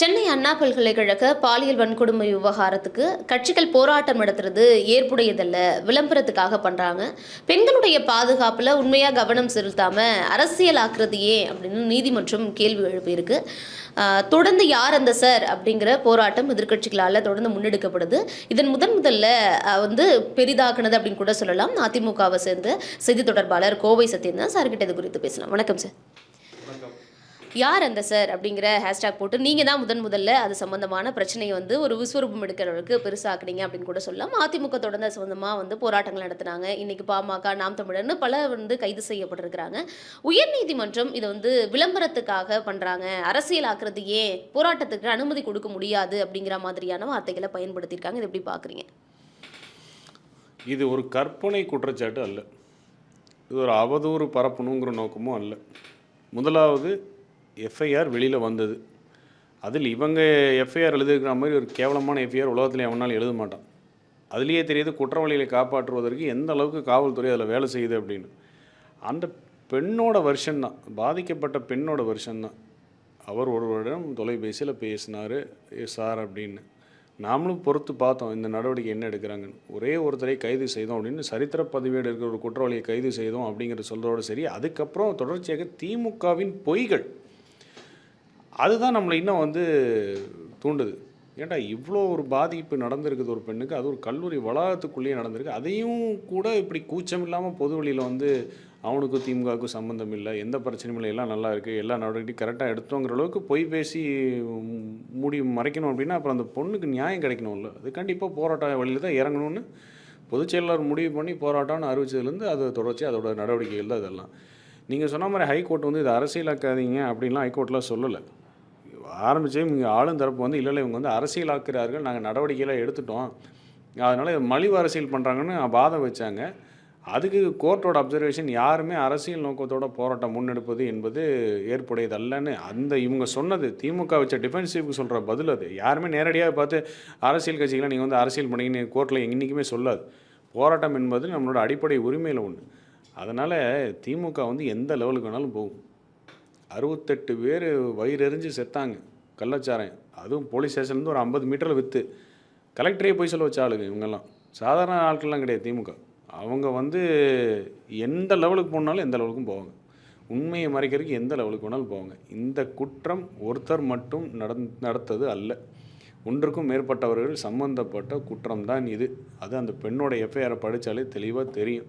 சென்னை அண்ணா பல்கலைக்கழக பாலியல் வன்கொடுமை விவகாரத்துக்கு கட்சிகள் போராட்டம் நடத்துறது ஏற்புடையதல்ல விளம்பரத்துக்காக பண்றாங்க. பெண்களுடைய பாதுகாப்புல உண்மையா கவனம் செலுத்தாம அரசியலாக்குறது ஏன் அப்படின்னு நீதிமன்றம் கேள்வி எழுப்பியிருக்கு. தொடர்ந்து யார் அந்த சார் அப்படிங்கிற போராட்டம் எதிர்க்கட்சிகளால் தொடர்ந்து முன்னெடுக்கப்படுது. இதன் முதன் முதல்ல வந்து பெரிதாக்குனது அப்படின்னு கூட சொல்லலாம். அதிமுகவை சேர்ந்த செய்தி தொடர்பாளர் கோவை சத்யன் தான் சார்கிட்ட இது குறித்து பேசலாம். வணக்கம் சார். யார் அந்த சார் அப்படிங்கிற ஹேஷ்டாக் போட்டு நீங்கள் தான் முதன் முதல்ல அது சம்மந்தமான பிரச்சனையை வந்து ஒரு விஸ்வரூபம் எடுக்கிற அளவுக்கு பெருசாக்குனீங்க அப்படின்னு கூட சொல்லலாம். அதிமுக தொடர்ந்து அது சம்மந்தமாக வந்து போராட்டங்கள் நடத்துனாங்க. இன்னைக்கு பாமக நாம் தமிழர்னு பல வந்து கைது செய்யப்பட்டிருக்கிறாங்க. உயர்நீதிமன்றம் இதை வந்து விளம்பரத்துக்காக பண்ணுறாங்க அரசியலாக்குறது ஏன்? போராட்டத்துக்கு அனுமதி கொடுக்க முடியாது அப்படிங்கிற மாதிரியான வார்த்தைகளை பயன்படுத்தியிருக்காங்க. இது எப்படி பார்க்குறீங்க இது ஒரு கற்பனை குற்றச்சாட்டு அல்ல. இது ஒரு அவதூறு பரப்பணுங்கிற நோக்கமும் அல்ல. முதலாவது எஃப்ஐஆர் வெளியில் வந்தது. அதில் இவங்க எஃப்ஐஆர் எழுதிருக்கிற மாதிரி ஒரு கேவலமான எஃப்ஐஆர் உலகத்தில் எவனாலும் எழுத மாட்டான். அதுலேயே தெரியுது குற்றவாளிகளை காப்பாற்றுவதற்கு எந்த அளவுக்கு காவல்துறை அதில் வேலை செய்யுது அப்படின்னு. அந்த பெண்ணோட வருஷன் தான் பாதிக்கப்பட்ட பெண்ணோட வருஷன் தான். அவர் ஒருவரிடம் தொலைபேசியில் பேசினார் சார் அப்படின்னு. நாமளும் பொறுத்து பார்த்தோம் இந்த நடவடிக்கை என்ன எடுக்கிறாங்கன்னு. ஒரே ஒருத்தரை கைது செய்தோம் அப்படின்னு சரித்திர பதிவேடு இருக்கிற ஒரு குற்றவாளியை கைது செய்தோம் அப்படிங்கிற சொல்கிறோட சரி அதுக்கப்புறம் தொடர்ச்சியாக திமுகவின் பொய்கள் அதுதான் நம்மளை இன்னும் வந்து தூண்டுது. ஏன்டா இவ்வளோ ஒரு பாதிப்பு நடந்திருக்குது ஒரு பெண்ணுக்கு அது ஒரு கல்லூரி வளாகத்துக்குள்ளேயே நடந்திருக்கு. அதையும் கூட இப்படி கூச்சம் இல்லாமல் பொது வழியில் வந்து அவனுக்கும் திமுகவுக்கும் சம்மந்தம் இல்லை எந்த பிரச்சனையும் இல்லை எல்லாம் நல்லா இருக்குது எல்லா நடவடிக்கையும் கரெக்டாக எடுத்தோங்கிற அளவுக்கு பொய் பேசி ம், மூடி மறைக்கணும் அப்படின்னா அப்புறம் அந்த பொண்ணுக்கு நியாயம் கிடைக்கணும்ல. அது கண்டிப்பாக போராட்ட வழியில் தான் இறங்கணும்னு பொதுச் செயலாளர் முடிவு பண்ணி போராட்டம்னு அறிவிச்சதுலேருந்து அது தொடர்ச்சி அதோட நடவடிக்கைகள் தான் இதெல்லாம். நீங்கள் சொன்ன மாதிரி ஹைகோர்ட் வந்து இதை அரசியலாக்காதீங்க அப்படின்லாம் ஹைகோர்ட்லாம் சொல்லலை. ஆரம்பித்து இங்கே ஆளும் தரப்பு வந்து இல்லை இவங்க வந்து அரசியலாக்குறார்கள். நாங்கள் நடவடிக்கையெல்லாம் எடுத்துட்டோம். அதனால் மலிவு அரசியல் பண்ணுறாங்கன்னு வாதம் வச்சாங்க. அதுக்கு கோர்ட்டோட அப்சர்வேஷன் யாருமே அரசியல் நோக்கத்தோட போராட்டம் முன்னெடுப்பது என்பது ஏற்புடையதல்லன்னு அந்த இவங்க சொன்னது திமுக வச்ச டிஃபென்சிவ்க்கு சொல்கிற பதில் அது. யாருமே நேரடியாக பார்த்து அரசியல் கட்சிகளை நீங்கள் வந்து அரசியல் பண்ணிங்கன்னு கோர்ட்டில் என்றைக்குமே சொல்லாது. போராட்டம் என்பது நம்மளோட அடிப்படை உரிமையில் ஒன்று அதனால் திமுக வந்து எந்த லெவலுக்கு வேணாலும் போகும். அறுபத்தெட்டு பேர் வயிறெறிஞ்சு செத்தாங்க கள்ளச்சாரம் அதுவும் போலீஸ் ஸ்டேஷன்லேருந்து ஒரு ஐம்பது மீட்டரில் விற்று கலெக்டரே போய் சொல்ல வச்ச ஆளுங்க இவங்கெல்லாம். சாதாரண ஆட்கள்லாம் கிடையாது திமுக. அவங்க வந்து எந்த லெவலுக்கு போனாலும் எந்த லெவலுக்கும் போவாங்க. உண்மையை மறைக்கிறதுக்கு எந்த லெவலுக்கு வேணாலும் போவாங்க. இந்த குற்றம் ஒருத்தர் மட்டும் நடந் நடத்தது அல்ல. ஒன்றுக்கும் மேற்பட்டவர்கள் சம்பந்தப்பட்ட குற்றம் தான் இது. அது அந்த பெண்ணோட எஃப்ஐஆரை படித்தாலே தெளிவாக தெரியும்.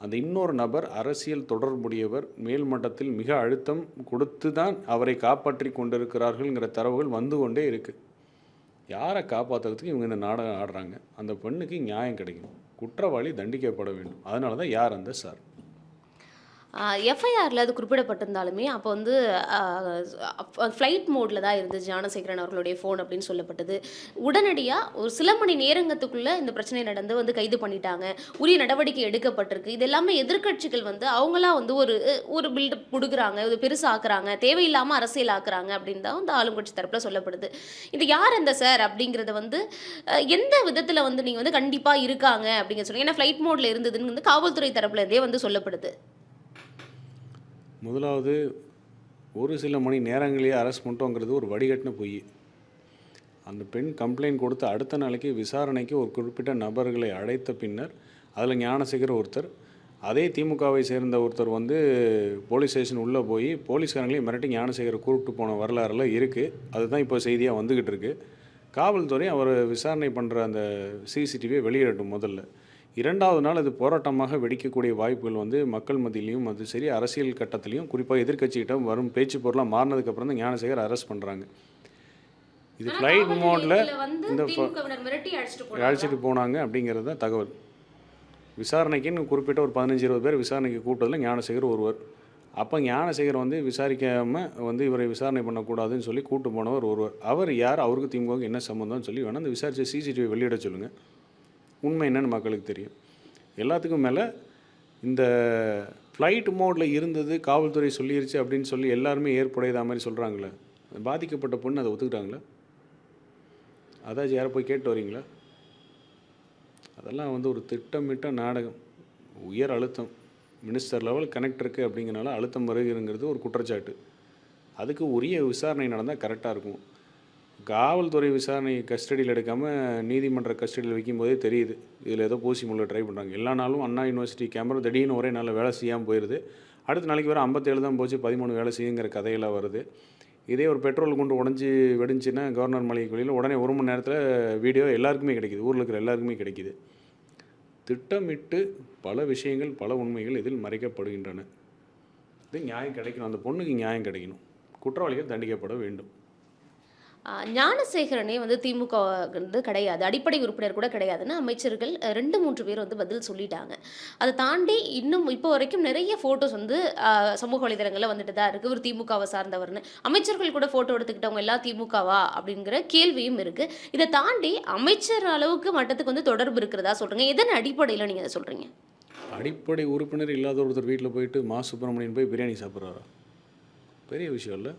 அந்த இன்னொரு நபர் அரசியல் தொடர்புடையவர் மேல் மட்டத்தில் மிக அழுத்தம் கொடுத்து தான் அவரை காப்பாற்றி கொண்டிருக்கிறார்கள்ங்கிற தரவுகள் வந்து கொண்டே இருக்குது யாரை காப்பாற்றுறதுக்கு இவங்க இந்த நாடகம் ஆடுறாங்க? அந்த பெண்ணுக்கு நியாயம் கிடைக்கும். குற்றவாளி தண்டிக்கப்பட வேண்டும். அதனால தான் யார் அந்த சார்? எஃப்ஐஆரில் அது குறிப்பிடப்பட்டிருந்தாலுமே அப்போ வந்து ஃப்ளைட் மோடில் தான் இருந்தது ஞானசேகரன் அவர்களுடைய ஃபோன் அப்படின்னு சொல்லப்பட்டது. உடனடியாக ஒரு சில மணி நேரங்கத்துக்குள்ளே இந்த பிரச்சனை நடந்து வந்து கைது பண்ணிட்டாங்க. உரிய நடவடிக்கை எடுக்கப்பட்டிருக்கு. இது எல்லாமே எதிர்க்கட்சிகள் வந்து அவங்களா வந்து ஒரு ஒரு பில்டப் கொடுக்குறாங்க இது பெருசாக்குறாங்க தேவையில்லாமல் அரசியல் ஆக்குறாங்க அப்படின்னு தான் வந்து ஆளுங்கட்சி தரப்பில் சொல்லப்படுது. இது யார் அந்த சார் அப்படிங்கிறத வந்து எந்த விதத்தில் வந்து நீங்கள் வந்து கண்டிப்பாக இருக்காங்க அப்படிங்கிற சொல்லி ஏன்னா ஃப்ளைட் மோடில் இருந்ததுன்னு வந்து காவல்துறை தரப்புலேருந்தே வந்து சொல்லப்படுது. முதலாவது ஒரு சில மணி நேரங்களே அரெஸ்ட் பண்ணிட்டோங்கிறது ஒரு வடிகட்டின பொய். அந்த பெண் கம்ப்ளைண்ட் கொடுத்து அடுத்த நாளைக்கு விசாரணைக்கு ஒரு குறிப்பிட்ட நபர்களை அழைத்த பின்னர் அதில் ஞானசேகர் ஒருத்தர் அதே திமுகவை சேர்ந்த ஒருத்தர் வந்து போலீஸ் ஸ்டேஷன் உள்ளே போய் போலீஸ்காரங்களையும் மிரட்டி ஞானசேகரை கூப்பிட்டு போன வரலாறுலாம் இருக்குது அதுதான் இப்போ செய்தியாக வந்துக்கிட்டு இருக்கு. காவல்துறை அவர் விசாரணை பண்ணுற அந்த சிசிடிவியை வெளியிடட்டும் முதல்ல. இரண்டாவது நாள் அது போராட்டமாக வெடிக்கக்கூடிய வாய்ப்புகள் வந்து மக்கள் மத்தியிலையும் அது சரி அரசியல் கட்டத்திலையும் குறிப்பாக எதிர்க்கட்சிகிட்ட வரும் பேச்சு பொருளாக மாறினதுக்கப்புறம் தான் ஞானசேகர் அரெஸ்ட் பண்ணுறாங்க இது ஃப்ளைட் மோடில் இந்த அழைச்சிட்டு போனாங்க அப்படிங்கிறது தான் தகவல். விசாரணைக்குன்னு குறிப்பிட்ட ஒரு பதினஞ்சு இருபது பேர் விசாரணைக்கு கூப்பிட்டதில் ஞானசேகர் ஒருவர். அப்போ ஞானசேகர் வந்து விசாரிக்காமல் வந்து இவரை விசாரணை பண்ணக்கூடாதுன்னு சொல்லி கூட்டு போனவர் ஒருவர். அவர் யார்? அவருக்கு திமுகவுக்கு என்ன சம்மந்தம்னு சொல்லி வேணால் அந்த விசாரிச்ச சிசிடிவி வெளியிட சொல்லுங்கள் உண்மை என்னன்னு மக்களுக்கு தெரியும். எல்லாத்துக்கும் மேலே இந்த ஃப்ளைட் மோடில் இருந்தது காவல்துறை சொல்லிருச்சு அப்படின்னு சொல்லி எல்லாருமே ஏற்புடையதா மாதிரி சொல்கிறாங்களே பாதிக்கப்பட்ட பொண்ணு அதை ஒத்துக்கிட்டாங்களா? அதாச்சும் யாரை போய் கேட்டு வரீங்களா? அதெல்லாம் வந்து ஒரு திட்டமிட்ட நாடகம். உயர் அழுத்தம். மினிஸ்டர் லெவல் கனெக்ட் இருக்குது அப்படிங்கிறனால அழுத்தம் வருகிறங்கிறது ஒரு குற்றச்சாட்டு. அதுக்கு உரிய விசாரணை நடந்தால் கரெக்டாக இருக்கும். காவல்துறை விசாரணை கஸ்டடியில் எடுக்காமல் நீதிமன்ற கஸ்டடியில் வைக்கும்போதே தெரியுது. இதில் ஏதோ பூசி முள்ள ட்ரை பண்ணுறாங்க எல்லா நாளும் அண்ணா யூனிவர்சிட்டி கேமரா திடீர்னு ஒரே நாளில் வேலை செய்யாமல் போயிடுது அடுத்த நாளைக்கு வர ஐம்பத்தேழு தான் போச்சு பதிமூணு வேலை செய்யுங்கிற கதையெல்லாம் வருது. இதே ஒரு பெட்ரோல் குண்டு உடஞ்சி வெடிஞ்சுன்னா கவர்னர் மளிகை வெளியில் உடனே ஒரு மணி நேரத்தில் வீடியோ எல்லாருக்குமே கிடைக்குது. ஊரில் இருக்கிற எல்லாருக்குமே கிடைக்குது. திட்டமிட்டு பல விஷயங்கள் பல உண்மைகள் இதில் மறைக்கப்படுகின்றன. இது நியாயம் கிடைக்கணும். அந்த பொண்ணுக்கு நியாயம் கிடைக்கணும். குற்றவாளிகள் தண்டிக்கப்பட வேண்டும். ஞானசேகரனே வந்து திமுக வந்து கிடையாது. அடிப்படை உறுப்பினர் கூட கிடையாதுன்னு அமைச்சர்கள் ரெண்டு மூன்று பேர் வந்து பதில் சொல்லிட்டாங்க. அதை தாண்டி இன்னும் இப்போ வரைக்கும் நிறைய ஃபோட்டோஸ் வந்து சமூக வலைதளங்களில் வந்துட்டு தான் இருக்குது ஒரு திமுகவை சார்ந்தவர்னு. அமைச்சர்கள் கூட ஃபோட்டோ எடுத்துக்கிட்டவங்க எல்லாம் திமுகவா அப்படிங்கிற கேள்வியும் இருக்குது இதை தாண்டி அமைச்சர் அளவுக்கு மட்டத்துக்கு வந்து தொடர்பு இருக்கிறதா சொல்கிறீங்க எதன் அடிப்படையில் நீங்கள் அதை சொல்கிறீங்க அடிப்படை உறுப்பினர் இல்லாத ஒருத்தர் வீட்டில் போயிட்டு மா சுப்பிரமணியன் போய் பிரியாணி சாப்பிட்றாரா? பெரிய விஷயம் இல்லை.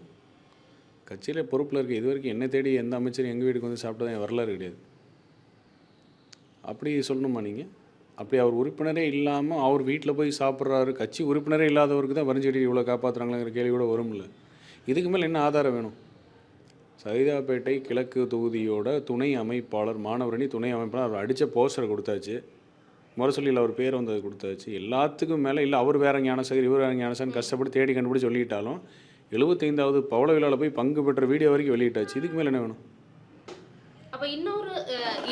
கட்சியில் பொறுப்பில் இருக்க இது வரைக்கும் என்ன தேடி எந்த அமைச்சரும் எங்கள் வீட்டுக்கு வந்து சாப்பிட்டதா என் வரலாறு கிடையாது. அப்படி சொல்லணுமா நீங்கள் அப்படி அவர் உறுப்பினரே இல்லாமல் அவர் வீட்டில் போய் சாப்பிட்றாரு கட்சி உறுப்பினரே இல்லாதவருக்கு தான் வரிஞ்செடி இவ்வளோ காப்பாற்றுறாங்களாங்கிற கேள்வி கூட வரும்ல இதுக்கு மேலே என்ன ஆதாரம் வேணும்? சைதாப்பேட்டை கிழக்கு தொகுதியோட துணை அமைப்பாளர் மாணவரணி துணை அமைப்பாளர் அவர் அடித்த போஸ்டரை கொடுத்தாச்சு. முரசொலியில் அவர் பேர் வந்தது கொடுத்தாச்சு. எல்லாத்துக்கும் மேலே இல்லை அவர் வேற ஞானசகர் இவர் வேற ஞானசகர் கஷ்டப்பட்டு தேடி கண்டுபிடிச்சி சொல்லிட்டாலும் எழுபத்தைந்தாவது பவள விழாவில் போய் பங்கு பெற்ற வீடியோ வரைக்கும் வெளியிட்டாச்சு. இதுக்கு மேலே என்ன வேணும்? அப்போ இன்னொரு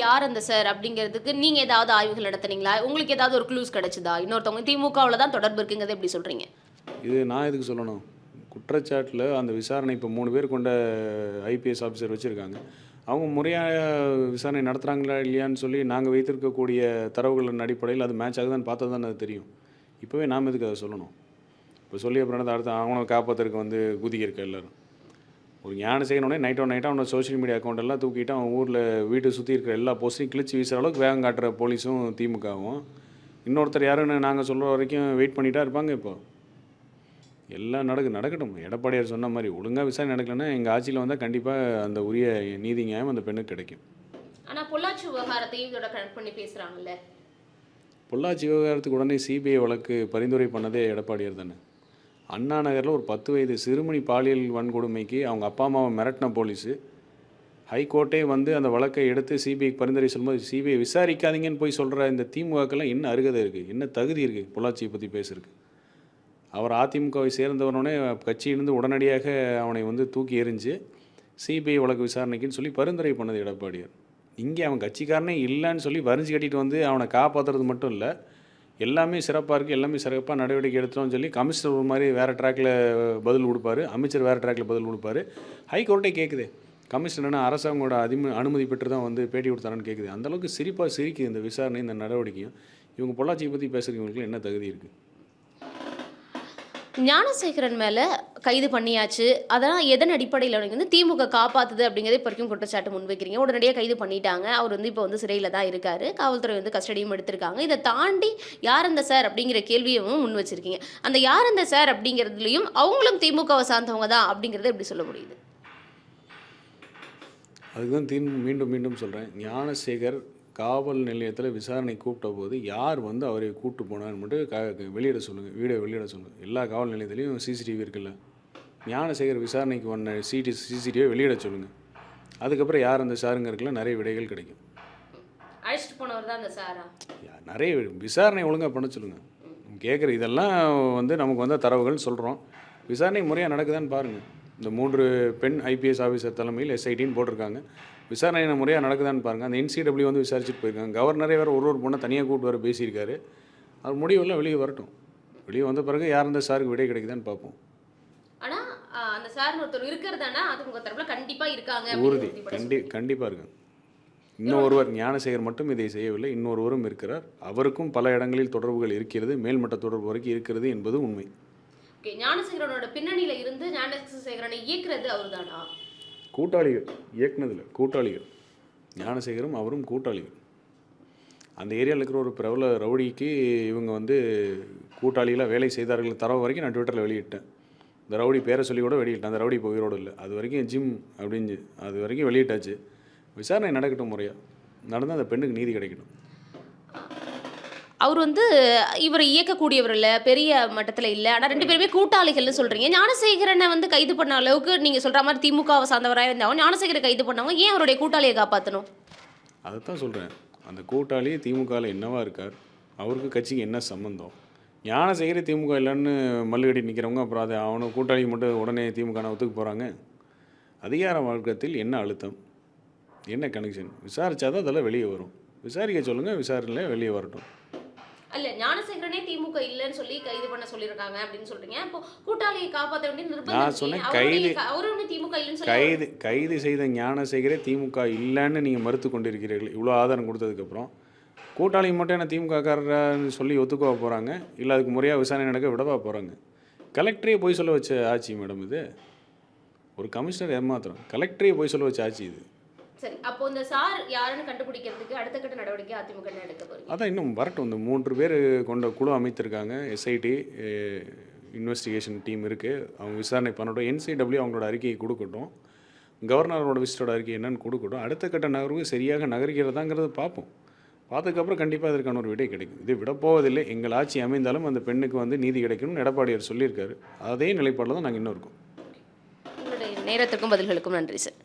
யார் அந்த சார் அப்படிங்கிறதுக்கு நீங்கள் ஏதாவது ஆய்வுகள் நடத்துனீங்களா? உங்களுக்கு ஏதாவது ஒரு க்ளூஸ் கிடைச்சதா? இன்னொருத்தவங்க திமுகவில் தான் தொடர்பு இருக்குங்கிறத எப்படி சொல்கிறீங்க இது நான் எதுக்கு சொல்லணும்? குற்றச்சாட்டில் அந்த விசாரணை இப்போ மூணு பேர் கொண்ட ஐபிஎஸ் ஆஃபீஸர் வச்சுருக்காங்க. அவங்க முறையாக விசாரணை நடத்துகிறாங்களா இல்லையான்னு சொல்லி நாங்கள் வைத்திருக்கக்கூடிய தரவுகளின் அடிப்படையில் அது மேட்ச் ஆகுதான்னு பார்த்தா தான் அது தெரியும். இப்போவே நாம் எதுக்கு அதை சொல்லணும்? இப்போ சொல்லி அப்புறம் நடந்த அடுத்து அவனை காப்பாற்றுறதுக்கு வந்து குதிக்க இருக்க எல்லாரும். ஒரு ஞானம் செய்யணுன்னே நைட் ஆன் நைட்டாக அவனோட சோஷியல் மீடியா அக்கௌண்ட் எல்லாம் தூக்கிட்டு அவன் ஊரில் வீட்டை சுற்றி இருக்கிற எல்லா போஸ்ட்டையும் கிழிச்சு வீசுகிற அளவுக்கு வேகம் காட்டுற போலீஸும் திமுகவும். இன்னொருத்தர் யாருன்னு நாங்கள் சொல்கிற வரைக்கும் வெயிட் பண்ணிட்டா இருப்பாங்க இப்போ. எல்லாம் நடக்கு நடக்கட்டும். எடப்பாடியார் சொன்ன மாதிரி ஒழுங்காக விசாரணை நடக்கலைன்னா எங்கள் ஆட்சியில் வந்தால் கண்டிப்பாக அந்த உரிய நீதி நியாயம் அந்த பெண்ணுக்கு கிடைக்கும். ஆனால் பொள்ளாச்சி விவகாரத்தையும் இதோட கனெக்ட் பண்ணி பேசுகிறாங்கல்ல பொள்ளாச்சி விவகாரத்துக்கு உடனே சிபிஐ வழக்கு பரிந்துரை பண்ணதே எடப்பாடியார் தானே. அண்ணா நகரில் ஒரு பத்து வயது சிறுமணி பாலியல் வன்கொடுமைக்கு அவங்க அப்பா அம்மாவை மிரட்டின போலீஸு. ஹைகோர்ட்டே வந்து அந்த வழக்கை எடுத்து சிபிஐக்கு பரிந்துரை சொல்லும்போது சிபிஐ விசாரிக்காதீங்கன்னு போய் சொல்கிற இந்த திமுகக்கெல்லாம் என்ன அருகதை இருக்குது என்ன தகுதி இருக்குது பொள்ளாச்சியை பற்றி பேசுறதுக்கு. அவர் அதிமுகவை சேர்ந்தவனோடனே கட்சியிலிருந்து உடனடியாக அவனை வந்து தூக்கி எறிஞ்சு சிபிஐ வழக்கு விசாரணைக்குன்னு சொல்லி பரிந்துரை பண்ணது எடப்பாடியார். இங்கே அவன் கட்சிக்காரனே இல்லைன்னு சொல்லி வரிஞ்சு கட்டிட்டு வந்து அவனை காப்பாற்றுறது மட்டும் இல்லை எல்லாமே சிறப்பாக இருக்குது எல்லாமே சிறப்பாக நடவடிக்கை எடுத்தோம்னு சொல்லி கமிஷனர் ஒரு மாதிரி வேறு ட்ராக்கில் பதில் கொடுப்பாரு. அமைச்சர் வேறு ட்ராக்கில் பதில் கொடுப்பாரு. ஹைகோர்ட்டே கேட்குது கமிஷனர்னா அரசாங்கோட அதிம அனுமதி பெற்று தான் வந்து பேட்டி கொடுத்தாரான்னு கேட்குது அந்தளவுக்கு சிரிப்பாக சிரிக்குது இந்த விசாரணை இந்த நடவடிக்கையும். இவங்க பொள்ளாச்சியை பற்றி பேசுகிறவங்களுக்கு என்ன தகுதி இருக்குது ஞானசேகரன் மேலே கைது பண்ணியாச்சு. அதெல்லாம் எதன் அடிப்படையில் நீங்கள் வந்து திமுக காப்பாத்துது அப்படிங்கிறத இப்போ வரைக்கும் குற்றச்சாட்டு முன்வைக்கிறீங்க. உடனடியாக கைது பண்ணிட்டாங்க. அவர் வந்து இப்போ வந்து சிறையில் தான் இருக்கார். காவல்துறை வந்து கஸ்டடியும் எடுத்திருக்காங்க. இதை தாண்டி யார் அந்த சார் அப்படிங்கிற கேள்வியும் முன் வச்சிருக்கீங்க. அந்த யார் அந்த சார் அப்படிங்கிறதுலையும் அவங்களும் திமுகவை சார்ந்தவங்க தான் அப்படிங்கிறத எப்படி சொல்ல முடியுது? அதுக்கு தான் தீன் மீண்டும் மீண்டும் சொல்கிறேன் ஞானசேகர் காவல் நிலையத்தில் விசாரணை கூப்பிட்ட போது யார் வந்து அவரை கூப்பிட்டு போனான்னு மட்டும் க வெளியிட சொல்லுங்கள் வீடியோ வெளியிட சொல்லுங்கள் எல்லா காவல் நிலையத்துலேயும் சிசிடிவி இருக்குல்ல. ஞானசேகர் விசாரணைக்கு வந்த சிடி சிசிடிவியை வெளியிட சொல்லுங்கள் அதுக்கப்புறம் யார் அந்த சாருங்கிறதுக்குள்ள நிறைய விடைகள் கிடைக்கும். அழைச்சிட்டு போனவர் தான் அந்த சாரா? யா- நிறைய விசாரணை ஒழுங்காக பண்ண சொல்லுங்கள் கேட்குற இதெல்லாம் வந்து நமக்கு வந்த தரவுகள் சொல்கிறோம் விசாரணை முறையாக நடக்குதான்னு பாருங்கள் இந்த மூன்று பெண் ஐபிஎஸ் ஆஃபீஸர் தலைமையில் எஸ்ஐடின்னு போட்டிருக்காங்க. விசாரணை முறையாக நடக்குதான்னு பாருங்கள் அந்த என்சிடபிள்யூ வந்து விசாரிச்சுட்டு போயிருக்காங்க. கவர்னரே வேறு ஒரு ஒரு பொண்ணை தனியாக கூப்பிட்டு வர பேசியிருக்காரு. அது முடிவெல்லாம் வெளியே வரட்டும். வெளியே வந்த பிறகு யார் இந்த சாருக்கு விடை கிடைக்குதான்னு பார்ப்போம் அந்த சார்னு ஒருத்தர் இருக்கிறதானா? அது உங்க தரப்புல கண்டிப்பா இருக்காங்க உறுதி. கண்டி கண்டிப்பாக இருக்கு இன்னும் ஒருவர் ஞானசேகர் மட்டும் இதை செய்யவில்லை. இன்னொருவரும் இருக்கிறார். அவருக்கும் பல இடங்களில் தொடர்புகள் இருக்கிறது. மேல்மட்ட தொடர்பு வரைக்கும் இருக்கிறது என்பது உண்மை. ஓகே ஞானசேகரனோட பின்னணியில இருந்து ஞானசேகரனை இயக்குறது அவர்தானா? கூட்டாளிகள் இயக்குனதில் கூட்டாளிகள். ஞானசேகரும் அவரும் கூட்டாளிகள். அந்த ஏரியாவில் இருக்கிற ஒரு பிரபல ரவுடிக்கு இவங்க வந்து கூட்டாளிகளாக வேலை செய்தார்கள் தரவு வரைக்கும் நான் ட்விட்டரில் வெளியிட்டேன். இந்த ரவுடி பேரை சொல்லி கூட வெளியிட்டேன். அந்த ரவுடி இப்போ உயிரோடு இல்லை. அது வரைக்கும் ஜிம் அப்படின்னு அது வரைக்கும் வெளியிட்டாச்சு. விசாரணை நடக்கட்டும் முறையாக நடந்தால் அந்த பெண்ணுக்கு நீதி கிடைக்கணும் அவர் வந்து இவரை இயக்கக்கூடியவர் இல்லை பெரிய மட்டத்தில் இல்லை. ஆனால் ரெண்டு பேருமே கூட்டாளிகள்னு சொல்கிறீங்க ஞானசேகரனை வந்து கைது பண்ண அளவுக்கு நீங்கள் சொல்கிற மாதிரி திமுகவை சார்ந்தவராக இருந்தாலும் ஞானசேகரை கைது பண்ணவங்க ஏன் அவருடைய கூட்டாளியை காப்பாற்றணும் அதைத்தான் சொல்கிறேன் அந்த கூட்டாளி திமுகவில் என்னவா இருக்கார்? அவருக்கு கட்சிக்கு என்ன சம்மந்தம் ஞானசேகரி திமுக இல்லைன்னு மல்லுகடி நிற்கிறவங்க அப்புறம் அதை அவனை கூட்டாளி மட்டும் உடனே திமுக ஒத்துக்கு போகிறாங்க அதிகார வழக்கத்தில் என்ன அழுத்தம்? என்ன கனெக்ஷன் விசாரிச்சா தான் அதெல்லாம் வெளியே வரும். விசாரிக்க சொல்லுங்கள் விசாரணையில் வெளியே வரட்டும். இல்ல ஞானசேகரனே திமுக இல்லைன்னு சொல்லி கைது பண்ண சொல்லியிருக்காங்க அப்படின்னு சொல்றீங்க. அப்போ கூட்டாளியை காப்பாற்ற வேண்டிய நிர்பந்தம் கைது- அவரு ஒண்ணும் திமுக இல்லைன்னு சொல்லி கைது கைது செய்த ஞானசேகரே திமுக இல்லைன்னு நீங்கள் மறுத்து கொண்டிருக்கிறீர்கள். இவ்வளோ ஆதாரம் கொடுத்ததுக்கப்புறம். கூட்டாளி மட்டும் என்ன திமுககாரன்னு சொல்லி ஒத்துக்கவா போகிறாங்க இல்லை அதுக்கு முறையாக விசாரணை நடக்க விடவா போகிறாங்க கலெக்டரே போய் சொல்ல வச்ச ஆட்சி மேடம் இது. ஒரு கமிஷனர் ஏமாத்திரம் கலெக்டரே போய் சொல்ல வச்ச ஆட்சி இது. சரி அப்போ இந்த சார் யாருன்னு கண்டுபிடிக்கிறதுக்கு அடுத்த கட்ட நடவடிக்கை அதிமுக எடுக்க போறீங்க? அதான் இன்னும் வரட்டும். இந்த மூன்று பேர் கொண்ட குழு அமைத்திருக்காங்க. எஸ்ஐடி இன்வெஸ்டிகேஷன் டீம் இருக்குது அவங்க விசாரணை பண்ணட்டும். என்சிடபிள்யூ அவங்களோட அறிக்கையை கொடுக்கட்டும். கவர்னரோட விசிட்டோட அறிக்கை என்னன்னு கொடுக்கட்டும். அடுத்த கட்ட நகர்வு சரியாக நகர்கிறதாங்கிறத பார்ப்போம். பார்த்ததுக்கப்புறம் கண்டிப்பாக அதற்கான ஒரு விடை கிடைக்கும். இது விட போவதில்லை. எங்கள் ஆட்சி அமைந்தாலும் அந்த பெண்ணுக்கு வந்து நீதி கிடைக்கணும்னு எடப்பாடியார் சொல்லியிருக்காரு. அதே நிலைப்பாடில் தான் நாங்கள் இன்னும் இருக்கோம். உங்களுடைய நேரத்திற்கும் பதில்களுக்கும் நன்றி சார்.